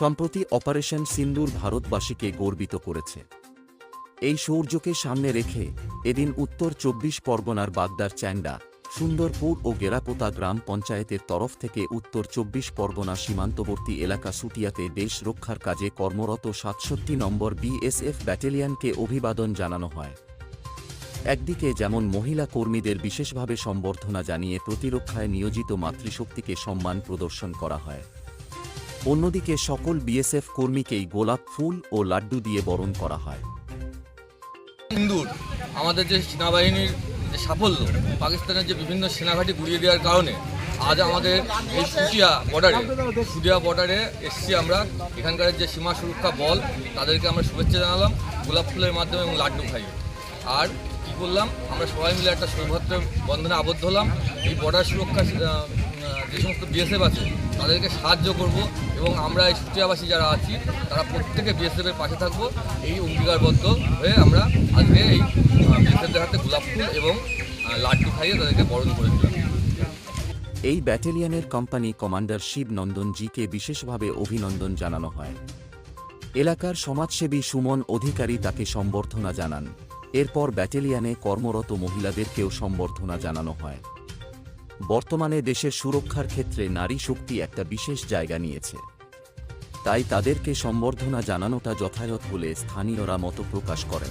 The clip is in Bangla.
সম্প্রতি অপারেশন সিন্দুর ভারতবাসীকে গর্বিত করেছে। এই সৌর্যকে সামনে রেখে এদিন উত্তর চব্বিশ পরগনার বাগদার চ্যান্ডা সুন্দরপুর ও গেরাপোতা গ্রাম পঞ্চায়েতের তরফ থেকে উত্তর চব্বিশ পরগনা সীমান্তবর্তী এলাকা সুটিয়াতে দেশ রক্ষার কাজে কর্মরত সাতষট্টি নম্বর বিএসএফ ব্যাটালিয়নকে অভিবাদন জানানো হয়। একদিকে যেমন মহিলা কর্মীদের বিশেষভাবে সম্বর্ধনা জানিয়ে প্রতিরক্ষায় নিয়োজিত মাতৃশক্তিকে সম্মান প্রদর্শন করা হয়। অন্যদিকে সকল বিএসএফ কর্মীকেই গোলাপ ফুল ও লাড্ডু দিয়ে বরণ করা হয়। সিন্দুর আমাদের যে সেনাবাহিনীর যে সাফল্য, পাকিস্তানের যে বিভিন্ন সেনাঘাটি গুড়িয়ে দেওয়ার কারণে আজ আমাদের এই সুটিয়া বর্ডারে সুটিয়া বর্ডারে এসছি আমরা। এখানকার যে সীমা সুরক্ষা বল, তাদেরকে আমরা শুভেচ্ছা জানালাম, গোলাপ ফুলের মাধ্যমে এবং লাড্ডু খাইয়ে আর কী করলাম, আমরা সবাই মিলে একটা সৌভাত্র বন্ধনে আবদ্ধ হলাম। এই বর্ডার সুরক্ষা যে সমস্ত বিএসএফ আছে তাদেরকে সাহায্য করব এবং আমরা এই সুটিয়াবাসী যারা আছি, তারা প্রত্যেকে বিএসএফের পাশে থাকব। এই অঙ্গীকারবদ্ধ হয়ে আমরা আজকে এই বিএসএফদের হাতে গোলাপ ফুল এবং লাড্ডু খাইয়ে তাদেরকে বরণ করে দিলাম। এই ব্যাটালিয়নের কোম্পানি কমান্ডার শিব নন্দন জিকে বিশেষভাবে অভিনন্দন জানানো হয়। এলাকার সমাজসেবী সুমন অধিকারী তাকে সম্বর্ধনা জানান। এরপর ব্যাটেলিয়ানে কর্মরত মহিলাদেরকেও সম্বর্ধনা জানানো হয়। বর্তমানে দেশের সুরক্ষার ক্ষেত্রে নারী শক্তি একটা বিশেষ জায়গা নিয়েছে। তাই তাদেরকে সম্বর্ধনা জানানোটা যথাযথ বলে স্থানীয়রা মত প্রকাশ করেন।